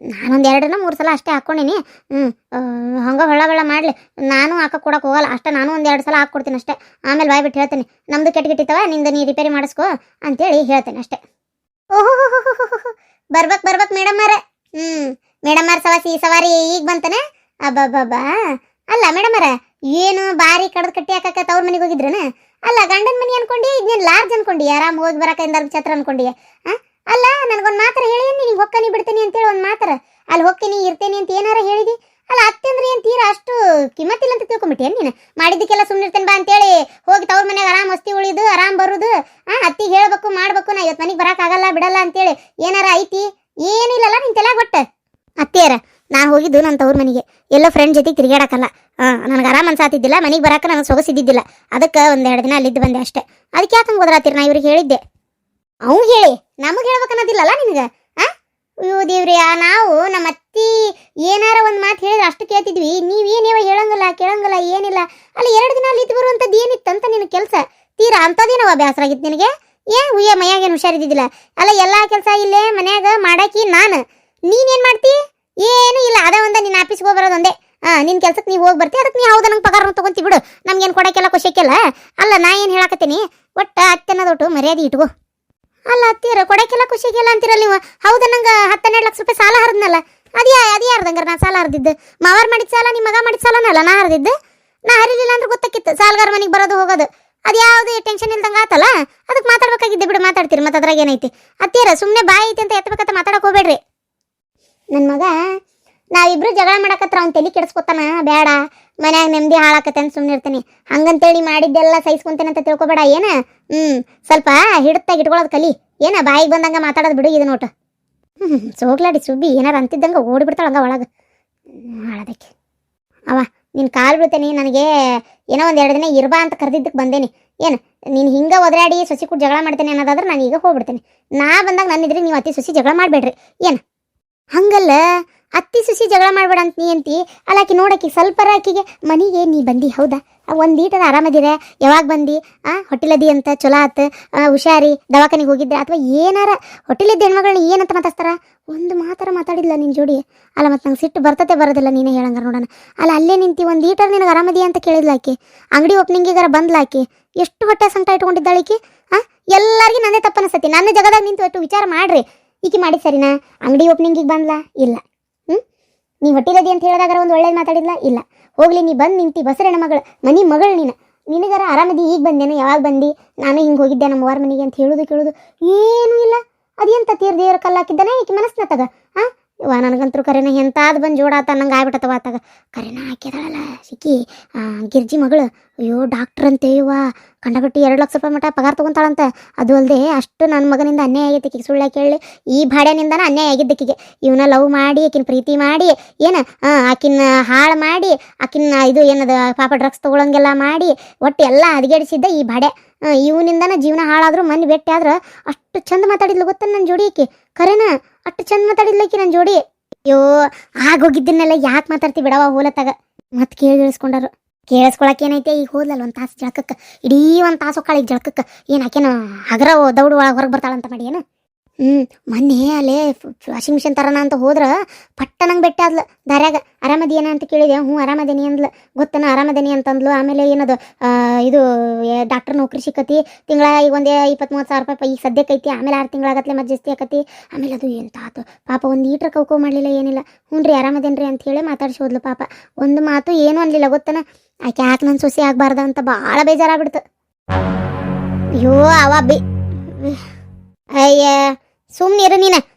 ನಾನೊಂದು ಎರಡನ್ನ ಮೂರು ಸಲ ಅಷ್ಟೇ ಹಾಕ್ಕೊಂಡಿನಿ. ಹ್ಞೂ ಹಂಗೆ ಹೊಳ್ಳ ಹೊಳ್ಳ ಮಾಡಲಿ. ನಾನು ಹಾಕಕ್ಕೆ ಕೊಡಕ್ಕೆ ಹೋಗಲ್ಲ, ಅಷ್ಟೇ ನಾನು ಒಂದು ಎರಡು ಸಲ ಹಾಕ್ಕೊಡ್ತೀನಿ ಅಷ್ಟೇ. ಆಮೇಲೆ ಬಾಯ್ಬಿಟ್ಟು ಹೇಳ್ತೀನಿ ನಮ್ಮದು ಕೆಟ್ಟ ಕೆಟ್ಟಿತ್ತವ ನಿಂದು ನೀ ರಿಪೇರಿ ಮಾಡಿಸ್ಕೋ ಅಂತೇಳಿ ಹೇಳ್ತೇನೆ ಅಷ್ಟೇ. ಬರ್ಬೇಕು ಬರ್ಬೇಕು ಮೇಡಮ್ ಅವರೇ. ಹ್ಞೂ ಮೇಡಮ್ ಸವಾರಿ ಸವಾಸಿ ಸವಾರಿ ಈಗ ಬಂತಾನೆ? ಅಬ್ಬಬ್ಬಬ್ಬಾ. ಅಲ್ಲ ಮೇಡಮರ ಏನು ಬಾರಿ ಕಡದ ಕಟ್ಟಿ ಹಾಕಕ್ಕ ತವ್ರ ಮನೆಗೆ ಹೋಗಿದ್ರನ? ಅಲ್ಲ ಗಂಡನ ಮನೆ ಅನ್ಕೊಂಡಿ, ಇದನ್ನ ಲಾರ್ಜ್ ಅನ್ಕೊಂಡಿ? ಆರಾಮ್ ಹೋಗಿ ಬರಕ ಎಂದಾರು ಛತ್ರ ಅನ್ಕೊಂಡಿ? ಹಾಂ ಅಲ್ಲ, ನನಗೊಂದು ಮಾತ್ರ ಹೇಳಿ ನಿನಗೆ ಹೊಕ್ಕನಿ ಬಿಡ್ತೀನಿ ಅಂತೇಳಿ ಒಂದು ಮಾತ್ರ. ಅಲ್ಲಿ ಹೊಕ್ಕಿನಿ ಇರ್ತೇನೆ ಅಂತ ಏನಾರ ಹೇಳಿದಿ? ಅಲ್ಲ, ಅತ್ತೆ ಏನು ತೀರಾ ಅಷ್ಟು ಕಿಮ್ಮತ್ತಿಲ್ಲ ಅಂತ ತಿಳ್ಕೊಂಬಿಟ್ಟೆ? ನೀನು? ಮಾಡಿದ್ದಕ್ಕೆಲ್ಲ ಸುಮ್ಮನಿರ್ತೇನೆ ಬಾ ಅಂತೇಳಿ ಹೋಗಿ ತವ್ರ ಮನೆಗೆ ಆರಾಮ್ ಮಸ್ತಿ ಉಳಿದು, ಆರಾಮ್ ಬರುದು ಹಾಂ ಅತ್ತಿಗೆ ಹೇಳ್ಬೇಕು, ಮಾಡ್ಬೇಕು, ನಾ ಇವತ್ತು ಮನೆಗೆ ಬರೋಕ್ಕಾಗಲ್ಲ ಬಿಡಲ್ಲ ಅಂತೇಳಿ ಏನಾರ ಐತಿ? ಏನಿಲ್ಲಲ್ಲ ನಿನ್ ತಲೆ ಗೊತ್ತ ಅತ್ತಿಯರ, ನಾನು ಹೋಗಿದ್ದು ನನ್ನ ತವ್ರ ಮನೆಗೆ. ಎಲ್ಲೋ ಫ್ರೆಂಡ್ ಜೊತೆಗೆ ಹಾಂ ನನಗೆ ಆರಾಮ್ ಅನ್ಸಾತಿದ್ದಿಲ್ಲ, ಮನೆಗೆ ಬರಕ್ಕೆ ನನಗೆ ಸೊಗಸಿದ್ದಿದ್ದಿಲ್ಲ. ಅದಕ್ಕೆ ಒಂದೆರಡು ದಿನ ಅಲ್ಲಿದ್ದು ಬಂದೆ ಅಷ್ಟೇ. ಅದಕ್ಕೆ ಯಾಕೆ ಹಂಗೆ ನಾ ಇವ್ರಿಗೆ ಹೇಳಿದ್ದೆ. ಅವ್ನು ಹೇಳಿ, ನಮಗೆ ಹೇಳ್ಬೇಕನ್ನೋದಿಲ್ಲಲ್ಲ ನಿನಗೆ? ಅಯ್ಯೋ ದೇವ್ರಿ ನಾವು ನಮ್ಮ ಅತ್ತಿ ಏನಾರ ಒಂದು ಮಾತು ಹೇಳಿದ್ರೆ ಅಷ್ಟು ಕೇಳ್ತಿದ್ವಿ. ನೀವೇನೇವ ಹೇಳಂಗಿಲ್ಲ, ಕೇಳಂಗಿಲ್ಲ, ಏನಿಲ್ಲ. ಅಲ್ಲಿ ಎರಡು ದಿನ ಅಲ್ಲಿ ಇದ್ದು ಬರುವಂಥದ್ದು ಅಂತ ನಿನ್ನ ಕೆಲಸ? ತೀರಾ ಅಂಥದ್ದೇನವ ಬೇಸರ ಆಗಿತ್ತು ನಿನಗೆ? ಏ ಉಯ್ಯ ಮೈಯಾಗೇನು ಹುಷಾರಿದ್ದಿದ್ದಿಲ್ಲ? ಅಲ್ಲ, ಎಲ್ಲ ಕೆಲಸ ಇಲ್ಲೇ ಮನ್ಯಾಗ ಮಾಡಾಕಿ ನಾನು. ನೀನೇನು ಮಾಡ್ತಿ? ಏನು ಇಲ್ಲ, ಅದ ಒಂದ ನಿನ್ನ ಆಫೀಸ್ಗೆ ಹೋಗಿ ಒಂದೇ. ಹಾಂ ನಿನ್ನ ಕೆಲ್ಸಕ್ಕೆ ನೀವು ಹೋಗಿ ಬರ್ತೀವಿ ಅದಕ್ಕೆ ನೀವು ಹೌದು ನಂಗೆ ಪಗಾರ ತಗೊಂತಿ ಬಿಡು. ನಮ್ಗೇನು ಕೊಡಕ್ಕೆಲ್ಲ ಖುಷಿಕ್ಕೆಲ್ಲ ಅಲ್ಲ, ನಾ ಏನು ಹೇಳಕತ್ತೀನಿ? ಒಟ್ಟ ಅತ್ತೆನ್ನದೊಟ್ಟು ಮರ್ಯಾದೆ ಇಟ್ಕೋ. ಅಲ್ಲ ಅತ್ತೀರ ಕೊಡಕ್ಕೆಲ್ಲ ಖುಷಿಗೆಲ್ಲ ಅಂತೀರಲ್ಲ ನೀವು? ಹೌದಾ ನಂಗೆ ಹತ್ತೆರಡು ಲಕ್ಷ ರೂಪಾಯಿ ಸಾಲ ಹರಿದ್ನಲ್ಲ? ಅದು ಅದು ಯಾರ್ದಂಗಾರ ನಾ ಸಾಲ ಹರಿದಿದ್ದು? ಮಾವಾರ್ ಮಾಡಿದ ಸಾಲ ನಿಮ್ಮ ಮಗ ಮಾಡಿದ ಸಾಲನಲ್ಲ ನಾ ಹರಿದಿದ್ದು? ನಾ ಹರಿಲಿಲ್ಲ ಅಂದ್ರೆ ಗೊತ್ತಾಕಿತ್ತು, ಸಾಲಗಾರ ಮನೆಗೆ ಬರೋದು ಹೋಗೋದು. ಅದು ಯಾವುದು ಟೆನ್ಷನ್ ಇಲ್ದಂಗೆ ಆತಲ್ಲ? ಅದಕ್ಕೆ ಮಾತಾಡ್ಬೇಕಾಗಿದ್ದೆ ಬಿಡು, ಮಾತಾಡ್ತೀರಿ ಮತ್ತೆ ಅದ್ರಾಗ ಏನೈತಿ? ಅತ್ತೀರ ಸುಮ್ಮನೆ ಬಾಯಿ ಐತಿ ಅಂತ ಎತ್ತಬೇಕಂತ ಮಾತಾಡಕ್ ಹೋಗ್ಬೇಡ್ರಿ. ನನ್ನ ಮಗ, ನಾವಿಬ್ರು ಜಗಳ ಮಾಡಕತ್ರ ಅವ್ನು ತಲೆ ಕೆಡಿಸ್ಕೊತಾನ ಬೇಡ ಮನ್ಯಾಗ ನೆಮ್ಮದಿ ಹಾಳಾಕತ್ತೆ ಅಂತ ಸುಮ್ಮನೆ ಇರ್ತೀನಿ. ಹಂಗಂತೇಳಿ ಮಾಡಿದ್ದೆಲ್ಲ ಸಹಿಸ್ಕೊಂತೇನೆ ಅಂತ ತಿಳ್ಕೊಬೇಡ, ಏನ? ಹ್ಮ್, ಸ್ವಲ್ಪ ಹಿಡಿತಾಗ ಇಟ್ಕೊಳ್ಳೋದು ಕಲಿ. ಏನ, ಬಾಯಿಗೆ ಬಂದಂಗ ಮಾತಾಡೋದು ಬಿಡು ಇದು ನೋಟ. ಹ್ಮ್ ಸೋಗ್ಲಾಡಿ ಸುಬ್ಬಿ, ಏನಾರ ಅಂತಿದ್ದಂಗ ಓಡಿಬಿಡ್ತಾಳ ಹಂಗ ಒಳಗೆ. ಹಾಳದಕ್ಕೆ. ಅವ ನಿನ್ ಕಾಲು ಬೀಳ್ತೇನೆ, ನನಗೆ ಏನೋ ಒಂದ್ ಎರಡು ದಿನ ಇರ್ಬಾ ಅಂತ ಕರೆದಿದ್ದಕ್ಕೆ ಬಂದೇನಿ. ಏನು, ನೀನು ಹಿಂಗ ಒದರಾಡಿ ಸೊಸಿ ಕೂಡ ಜಗಳ ಮಾಡ್ತೇನೆ ಅನ್ನೋದಾದ್ರೆ ನಾನು ಈಗ ಹೋಗ್ಬಿಡ್ತೇನೆ. ನಾ ಬಂದಾಗ ನನ್ನಿದ್ರೆ ನೀವು ಅತಿ ಸಸಿ ಜಗಳ ಮಾಡಬೇಡ್ರಿ. ಏನು? ಹಂಗಲ್ಲ. ಅತ್ತಿ ಸುಸಿ ಜಗಳ ಮಾಡ್ಬೇಡ ಅಂತ ನೀ ಅಂತಿ. ಅಲ್ಲ ಆಕಿ ನೋಡಕಿ ಸ್ವಲ್ಪ ಆಕಿಗೆ, ಮನಿಗೆ ನೀ ಬಂದಿ, ಹೌದಾ? ಒಂದು ಈಟದ ಆರಾಮದಿರ? ಯಾವಾಗ ಬಂದಿ? ಆ, ಹೊಟ್ಟಿಲದಿ ಅಂತ, ಚಲೋ ಆತ. ಹುಷಾರಿ, ದವಾಖಾನಿಗೆ ಹೋಗಿದ್ದೆ. ಅಥವಾ ಏನಾರ? ಹೊಟ್ಟಿಲಿದ್ದ ಹೆಣ್ಮಗಳನ್ನ ಏನಂತ ಮಾತಾಡ್ತಾರ? ಒಂದು ಮಾತಾರ ಮಾತಾಡಿಲ್ಲ ನಿನ್ನ ಜೋಡಿ. ಅಲ್ಲ ಮತ್ತೆ ನಂಗೆ ಸಿಟ್ಟು ಬರ್ತತೆ, ಬರೋದಿಲ್ಲ, ನೀನೇ ಹೇಳಂಗಾರ ನೋಡೋಣ. ಅಲ್ಲ ಅಲ್ಲೇ ನಿಂತಿ ಒಂದು ಈಟರ್ ನಿನಗೆ ಆರಾಮದಿ ಅಂತ ಕೇಳಿದ್ಲ ಆಕಿ. ಅಂಗಡಿ ಓಪನಿಂಗಿಗಾರ ಬಂದ್ಲ ಆಕಿ. ಎಷ್ಟು ಹೊಟ್ಟೆ ಸಂಕಟ ಇಟ್ಕೊಂಡಿದ್ದಾಳೆ ಆಕಿ? ಆ, ಎಲ್ಲರಿಗೂ ನಂದೇ ತಪ್ಪನಸತಿ ನನ್ನ ಜಗದಾಗ ನಿಂತು ಒಟ್ಟು ವಿಚಾರ ಮಾಡ್ರಿ. ಈಕಿ ಮಾಡಿ ಸರಿನಾ? ಅಂಗಡಿ ಓಪನಿಂಗಿಗೆ ಬಂದ್ಲಾ? ಇಲ್ಲ. ನೀ ಹೊಟ್ಟಿಲದಿ ಅಂತ ಹೇಳಿದಾಗ ಒಂದು ಒಳ್ಳೇದು ಮಾತಾಡಿದ್ಲ? ಇಲ್ಲ. ಹೋಗ್ಲಿ, ನೀ ಬಂದು ನಿಂತಿ ಬಸರಣ್ಣ ಮಗಳು, ಮನಿ ಮಗಳು ನೀನು. ನಿನಗಾರ ಆರಾಮದಿ, ಈಗ ಬಂದೇನು, ಯಾವಾಗ ಬಂದು? ನಾನು ಹಿಂಗೆ ಹೋಗಿದ್ದೆ ನಮ್ಮ ವಾರ ಮನೆಗೆ ಅಂತ ಹೇಳೋದು ಕೇಳೋದು ಏನೂ ಇಲ್ಲ. ಅದೆಂತ ತೀರ್ ದೇವ್ರ ಕಲ್ಲಾಕಿದ್ದಾನೆ? ಈಕೆ ಮನಸ್ಸಿನ ತಗ. ಇವ ನನಗಂತೂ ಕರೆನ, ಎಂತಾದ್ ಬಂದು ಜೋಡಾತ ನಂಗೆ ಆಗ್ಬಿಟ್ಟತವ ಆತಾಗ. ಕರೆನ ಹಾಕಿದಾಳಲ್ಲ ಸಿಕ್ಕಿ ಗಿರ್ಜಿ ಮಗಳು. ಅಯ್ಯೋ ಡಾಕ್ಟ್ರ್ ಅಂತೆ ಇವ ಕಂಡಗಟ್ಟಿ ಎರಡು ಲಕ್ಷ ರೂಪಾಯಿ ಮಟ್ಟ ಪಗಾರ ತೊಗೊತಾಳಂತ. ಅದು ಅಲ್ಲದೆ ಅಷ್ಟು ನನ್ನ ಮಗನಿಂದ ಅನ್ಯಾಯ ಆಗೈತೆ ಸುಳ್ಳ ಕೇಳಿ ಈ ಭಾಡ್ಯನಿಂದನ ಅನ್ಯಾಯ ಆಗಿದ್ದಕ್ಕಿಗೆ ಇವನ ಲವ್ ಮಾಡಿ, ಆಕಿನ ಪ್ರೀತಿ ಮಾಡಿ, ಏನ ಆಕಿನ ಹಾಳು ಮಾಡಿ ಆಕಿನ ಇದು ಏನದ, ಪಾಪ ಡ್ರಗ್ಸ್ ತೊಗೊಳಂಗೆಲ್ಲ ಮಾಡಿ, ಒಟ್ಟು ಎಲ್ಲ ಹದಗೆಡಿಸಿದ್ದ ಈ ಭಾಡೆ ಇವನಿಂದನ ಜೀವನ ಹಾಳಾದ್ರು ಮನೆ ಭೇಟಿ ಆದ್ರೆ ಅಷ್ಟು ಚಂದ ಮಾತಾಡಿದ್ಲು ಗೊತ್ತ ನನ್ನ ಜೋಡಿ ಆಕಿ? ಕರೆನ ಅಷ್ಟು ಚಂದ ಮಾತಾಡಿದ್ಲು ಆಕಿ ನನ್ನ ಜೋಡಿ. ಅಯ್ಯೋ ಆಗೋಗಿದ್ದನ್ನೆಲ್ಲ ಯಾಕೆ ಮಾತಾಡ್ತಿ ಬಿಡವ ಹೋಲತ್ತಾಗ? ಮತ್ತೆ ಕೇಳಿ ಕೇಳಿಸ್ಕೊಂಡಾರು ಕೇಳಿಸ್ಕೊಳಕ್ ಏನೈತೆ? ಈಗ ಹೋದ್ಲಲ್ಲ ಒಂದು ತಾಸು ಜಳಕಕ್ಕೆ. ಇಡೀ ಒಂದು ತಾಸು ಕಾಳಿಗೆ ಜಳಕಕ್ಕೆ. ಏನು ಆಕೆನ ಹಗರ ದೌಡು ಒಳಗೆ ಹೊರಗೆ ಬರ್ತಾಳಂತ ಮಾಡಿ ಏನು? ಹ್ಞೂ ಮೊನ್ನೆ ಅಲ್ಲೇ ವಾಷಿಂಗ್ ಮಿಷಿನ್ ತರೋಣ ಅಂತ ಹೋದ್ರ ಪಟ್ಟ ನಂಗೆ ಬೆಟ್ಟ ಆದ್ಲು. ದಾರ್ಯಾಗ ಆರಾಮದೇನ ಅಂತ ಕೇಳಿದೆ. ಹ್ಞೂ, ಆರಾಮದೇನಿ ಅಂದ್ಲು. ಗೊತ್ತನ, ಆರಾಮದೇನಿ ಅಂತಂದ್ಲು. ಆಮೇಲೆ ಏನದು ಇದು ಡಾಕ್ಟರ್ ನೌಕರಿ ಸಿಕ್ಕತಿ. ತಿಂಗಳ ಈಗ ಒಂದೇ ಇಪ್ಪತ್ತ್ ಮೂವತ್ತು ಸಾವಿರ ರೂಪಾಯಿ ಈಗ ಸದ್ಯಕ್ಕೆ ಐತಿ. ಆಮೇಲೆ ಆರು ತಿಂಗಳಾಗತ್ತೆ ಮತ್ತೆ ಜಾಸ್ತಿ ಆಕತಿ. ಆಮೇಲೆ ಅದು ಎಂತ ಆತು. ಪಾಪ ಒಂದು ಈಟ್ರ ಕೌಕೋ ಮಾಡಲಿಲ್ಲ, ಏನಿಲ್ಲ. ಹ್ಞೂ ರೀ, ಆರಾಮದೇನ್ರಿ ಅಂತ ಹೇಳಿ ಮಾತಾಡ್ಸೋದ್ಲು ಪಾಪ. ಒಂದು ಮಾತು ಏನೂ ಅನ್ಲಿಲ್ಲ, ಗೊತ್ತನ. ಆಕೆ ಯಾಕೆ ನನ್ನ ಸೊಸೆ ಆಗಬಾರ್ದ ಅಂತ ಭಾಳ ಬೇಜಾರಾಗ್ಬಿಡ್ತು. ಅಯ್ಯೋ, ಅವ ಬಿ, ಅಯ್ಯ. ಸುಮ್ಮನಿರು ನೀನು.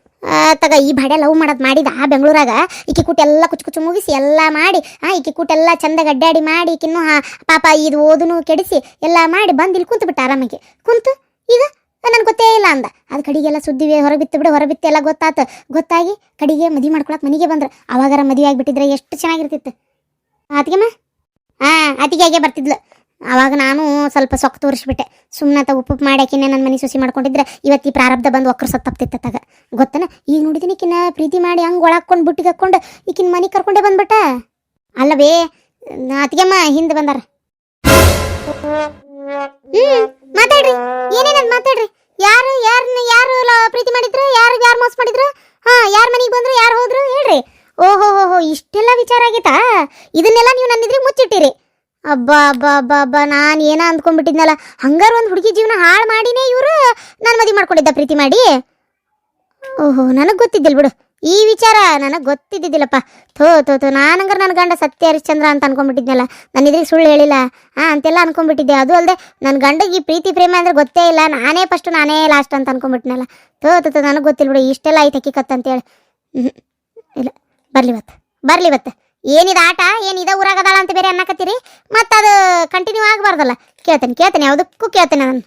ತಗ, ಈ ಬಾಡೆ ಲವ್ ಮಾಡೋದು ಮಾಡಿದ ಆ ಬೆಂಗಳೂರಾಗ ಈಕೆ ಕೂಟ ಎಲ್ಲ ಕುಚ್ಚು ಕುಚ್ಚು ಮುಗಿಸಿ ಎಲ್ಲ ಮಾಡಿ, ಆ, ಈಕೆ ಕೂಟ ಎಲ್ಲ ಚಂದ ಅಡ್ಡಾಡಿ ಮಾಡಿ, ಈಕಿನ್ನು ಹಾ ಪಾಪ ಇದು ಓದುನು ಕೆಡಿಸಿ ಎಲ್ಲ ಮಾಡಿ ಬಂದು ಇಲ್ಲಿ ಕುಂತು ಬಿಟ್ಟ ಆರಾಮಾಗಿ. ಕುಂತು? ಈಗ? ನನ್ಗೆ ಗೊತ್ತೇ ಇಲ್ಲ ಅಂದ. ಅದು ಕಡಿಗೆಲ್ಲ ಸುದ್ದಿವೆ ಹೊರ ಬಿತ್ತು ಬಿಡು ಹೊರ ಬಿತ್ತು ಎಲ್ಲ ಗೊತ್ತಾತು. ಗೊತ್ತಾಗಿ ಕಡಿಗೆ ಮದಿ ಮಾಡ್ಕೊಳಕ್ ಮನೆಗೆ ಬಂದ್ರೆ. ಅವಾಗಾರ ಮದುವೆ ಆಗಿಬಿಟ್ಟಿದ್ರೆ ಎಷ್ಟು ಚೆನ್ನಾಗಿರ್ತಿತ್ತು. ಆತಿಗೆಮ್ಮ? ಹಾಂ ಆತಿಗೆ ಬರ್ತಿದ್ಲು. ಅವಾಗ ನಾನು ಸ್ವಲ್ಪ ಸೊಕ್ಕ ತೋರಿಸ್ಬಿಟ್ಟೆ ಸುಮ್ಮನೆ ತ ಉಪ್ಪು ಮಾಡ್ಯಾಕಿನ್ನ ನನ್ನ ಮನೆ ಸುಸಿ ಮಾಡ್ಕೊಂಡಿದ್ರೆ ಇವತ್ತು ಈ ಪ್ರಾರಬ್ಧ ಬಂದು ಒಕ್ಕರು ಸತ್ತಪ್ತಿತ್ತಾಗ ಗೊತ್ತನ? ಈಗ ನೋಡಿದ್ದೀನಿ ಈಕಿನ ಪ್ರೀತಿ ಮಾಡಿ ಹಂಗೆ ಒಳಾಕೊಂಡು ಬುಟ್ಟಿಗೆ ಹಾಕೊಂಡು ಈಕಿನ ಮನೆ ಕರ್ಕೊಂಡೇ ಬಂದ್ಬಿಟ್ಟ. ಅಲ್ಲವೇ ಅತ್ತಿಗೆಮ್ಮ ಹಿಂದೆ ಬಂದಾರ. ಹ್ಮ್, ಮಾತಾಡ್ರಿ. ಏನೇನಂತ ಮಾತಾಡ್ರಿ? ಯಾರು ಯಾರನ್ನ ಯಾರು ಪ್ರೀತಿ ಮಾಡಿದ್ರು? ಯಾರು ಯಾರು ಮೋಸ ಮಾಡಿದ್ರು? ಹಾ, ಯಾರ ಮನೆಗೆ ಬಂದ್ರು? ಯಾರು ಹೋದ್ರು? ಹೇಳ್ರಿ. ಓಹೋ ಹೋ ಇಷ್ಟೆಲ್ಲ ವಿಚಾರ ಆಗೈತಾ? ಇದನ್ನೆಲ್ಲ ನೀವು ನನ್ನಿದ್ರಿ ಮುಚ್ಚಿಟ್ಟಿರಿ. ಅಬ್ಬಾ ಅಬ್ಬಾ ಅಬ್ಬಾ ಅಬ್ಬಾ, ನಾನು ಏನ ಅಂದ್ಕೊಂಡ್ಬಿಟ್ಟಿದ್ನಲ್ಲ, ಹಂಗಾರ ಒಂದು ಹುಡುಗಿ ಜೀವನ ಹಾಳು ಮಾಡಿನೇ ಇವರು? ನಾನು ಮದುವೆ ಮಾಡ್ಕೊಂಡಿದ್ದ ಪ್ರೀತಿ ಮಾಡಿ? ಓಹೋ, ನನಗೆ ಗೊತ್ತಿದ್ದಿಲ್ಲ ಬಿಡು. ಈ ವಿಚಾರ ನನಗೆ ಗೊತ್ತಿದ್ದಿದ್ದಿಲ್ಲಪ್ಪ. ಥೋ ಥೋ ಥೋ ಹಂಗಾರೆ ನನ್ನ ಗಂಡ ಸತ್ಯ ಹರಿಶ್ಚಂದ್ರ ಅಂತ ಅನ್ಕೊಂಡ್ಬಿಟ್ಟಿದ್ನಲ್ಲ, ನಾನು ಇದ್ರಿಗೆ ಸುಳ್ಳು ಹೇಳಿಲ್ಲ. ಹಾಂ ಅಂತೆಲ್ಲ ಅನ್ಕೊಂಡ್ಬಿಟ್ಟಿದ್ದೆ. ಅದು ಅಲ್ಲದೆ ನನ್ನ ಗಂಡಗೆ ಈ ಪ್ರೀತಿ, ಪ್ರೇಮ ಅಂದ್ರೆ ಗೊತ್ತೇ ಇಲ್ಲ. ನಾನೇ ಫಸ್ಟ್ ನಾನೇ ಲಾಸ್ಟ್ ಅಂತ ಅನ್ಕೊಂಡ್ಬಿಟ್ನಲ್ಲ. ಥೋ ಥೋ ಥೋ, ನನಗೆ ಗೊತ್ತಿಲ್ಲ ಬಿಡು. ಇಷ್ಟೆಲ್ಲ ಐತೆ ಹಕ್ಕಿಕತ್ತಂತೇಳಿ ಹ್ಞೂ ಇಲ್ಲ, ಬರಲಿ ಇವತ್ತು ಬರಲಿ ಇವತ್ತು ಏನಿದೆ ಆಟ? ಏನಿದೆ ಊರಾಗದಾಳ ಅಂತ ಬೇರೆ ಅನ್ನಕತ್ತೀರಿ? ಮತ್ತು ಅದು ಕಂಟಿನ್ಯೂ ಆಗಬಾರ್ದಲ್ಲ. ಕೇಳ್ತೇನೆ ಕೇಳ್ತೇನೆ, ಯಾವುದಕ್ಕೂ ಕೇಳ್ತೇನೆ ನಾನು.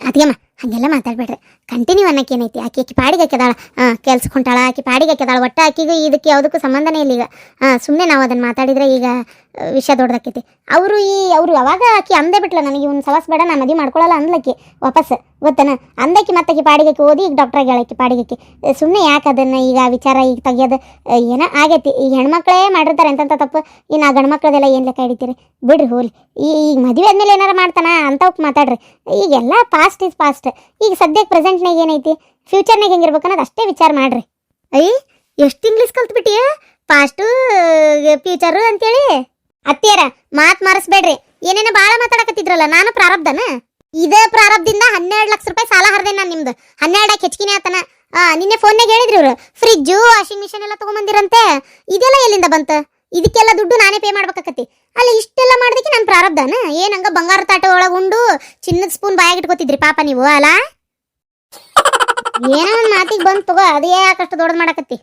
ಅದಕ್ಕೆಮ್ಮ ಹಾಗೆಲ್ಲ ಮಾತಾಡ್ಬೇಡ್ರಿ. ಕಂಟಿನ್ಯೂ ಅನ್ನಕ್ಕೆ ಏನೈತಿ? ಆಕೆ ಆಕೆ ಪಾಡಿಗೆ ಹಾಕಿದಾಳ ಹಾಂ ಕೆಲ್ಸಕ್ಕೆ ಹೊಂಟಾಳ ಆಕೆ ಪಾಡಿಗೆ ಹಾಕಿದಾಳ ಒಟ್ಟು ಆಕೆಗೂ ಇದಕ್ಕೆ ಯಾವುದಕ್ಕೂ ಸಂಬಂಧನೇ ಇಲ್ಲ ಈಗ. ಹಾಂ ಸುಮ್ಮನೆ ನಾವು ಅದನ್ನು ಮಾತಾಡಿದ್ರೆ ಈಗ ವಿಷಯ ದೊಡ್ಡದಾಕೈತಿ. ಅವರು ಈ, ಅವರು ಯಾವಾಗ ಆಕೆ ಅಂದೇ ಬಿಟ್ಲ ನನಗೆ, ಇವನ್ ಸವಾಸ್ ಬೇಡ ನಾನು ಮದಿ ಮಾಡ್ಕೊಳ್ಳಲ್ಲ ಅಂದ್ಲಕ್ಕಿ ವಾಪಸ್, ಗೊತ್ತನ? ಅಂದಕ್ಕೆ ಮತ್ತೆ ಪಾಡಿಗೆಕ್ಕೆ ಓದಿ ಈಗ ಡಾಕ್ಟ್ರಾಗಿ ಹೇಳಕ್ಕೆ ಪಾಡಿಗೆ ಆಕಿ ಸುಮ್ಮನೆ ಯಾಕೆ ಅದನ್ನು ಈಗ ವಿಚಾರ ಈಗ ತೆಗಿಯೋದು? ಏನೋ ಆಗೈತಿ? ಈ ಹೆಣ್ಮಕ್ಳೇ ಮಾಡಿರ್ತಾರೆ ಎಂತ ತಪ್ಪು? ಇನ್ನು ಆ ಗಂಡ್ಮಕ್ಳದೆಲ್ಲ ಏನು ಲೆಕ್ಕ ಹಿಡಿತೀರಿ? ಬಿಡ್ರಿ ಹೋಲಿ ಈಗ ಮದುವೆ ಆದ್ಮೇಲೆ ಏನಾರು ಮಾಡ್ತಾನ? ಅಂತವಕ್ಕೆ ಮಾತಾಡ್ರಿ. ಈಗೆಲ್ಲ ಪಾಸ್ಟ್ ಇಸ್ ಪಾಸ್ಟ್ ಈಗ ಸದ್ಯಕ್ಕೆ ಪ್ರೆಸೆಂಟ್ನಾಗ ಏನೈತಿ? ಫ್ಯೂಚರ್ನಾಗ ಹೆಂಗಿರ್ಬೇಕು ಅನ್ನೋದು ಅಷ್ಟೇ ವಿಚಾರ ಮಾಡ್ರಿ. ಅಯ್ಯ ಎಷ್ಟು ಇಂಗ್ಲೀಷ್ ಕಲ್ತ್ಬಿಟ್ಟಿಯ? ಪಾಸ್ಟು ಫ್ಯೂಚರು ಅಂತೇಳಿ? ಅತ್ತಿಯರ ಮಾತು ಮಾರಿಸ್ಬೇಡ್ರಿ. ಏನೇನೋ ಭಾಳ ಮಾತಾಡಕತ್ತಿದ್ರಲ್ಲ ನಾನು ಪ್ರಾರಬ್ಧನ? ಇದೇ ಪ್ರಾರಬ್ಧದಿಂದ ಹನ್ನೆರಡು ಲಕ್ಷ ರೂಪಾಯಿ ಸಾಲ ಹರಿದೆ ನಾನು ನಿಮ್ದು. ಹನ್ನೆರಡಕ್ಕೆ ಹೆಚ್ಚಿಗೆ ಆತನ. ಆ ನಿನ್ನೆ ಫೋನ್ಯಾಗ ಹೇಳಿದ್ರಿ ಇವ್ರು ಫ್ರಿಜ್ಜು ವಾಷಿಂಗ್ ಮಿಷಿನ್ ಎಲ್ಲ ತಗೊಂಬಂದಿರಂತೆ. ಇದೆಲ್ಲ ಎಲ್ಲಿಂದ ಬಂತ? ಇದಕ್ಕೆಲ್ಲ ದುಡ್ಡು ನಾನೇ ಪೇ ಮಾಡ್ಬೇಕಾಕತಿ ಅಲ್ಲ ಇಷ್ಟೆಲ್ಲ ಮಾಡೋದಕ್ಕೆ ನಾನು ಪ್ರಾರಬ್ಧನ? ಏನಂಗ ಬಂಗಾರ ತಾಟ ಒಳಗೆ ಉಂಡು? ಚಿನ್ನದ ಸ್ಪೂನ್ ಬಾಯಾಗಿ ಇಟ್ಕೋತಿದ್ರಿ ಪಾಪ ನೀವು ಅಲ್ಲ ಏನೋ ಒಂದು ಮಾತಿಗೆ ಬಂತು ತಗೋ, ಅದೇ ಯಾಕಷ್ಟು ದೊಡ್ಡದು ಮಾಡಕತ್ತಿ?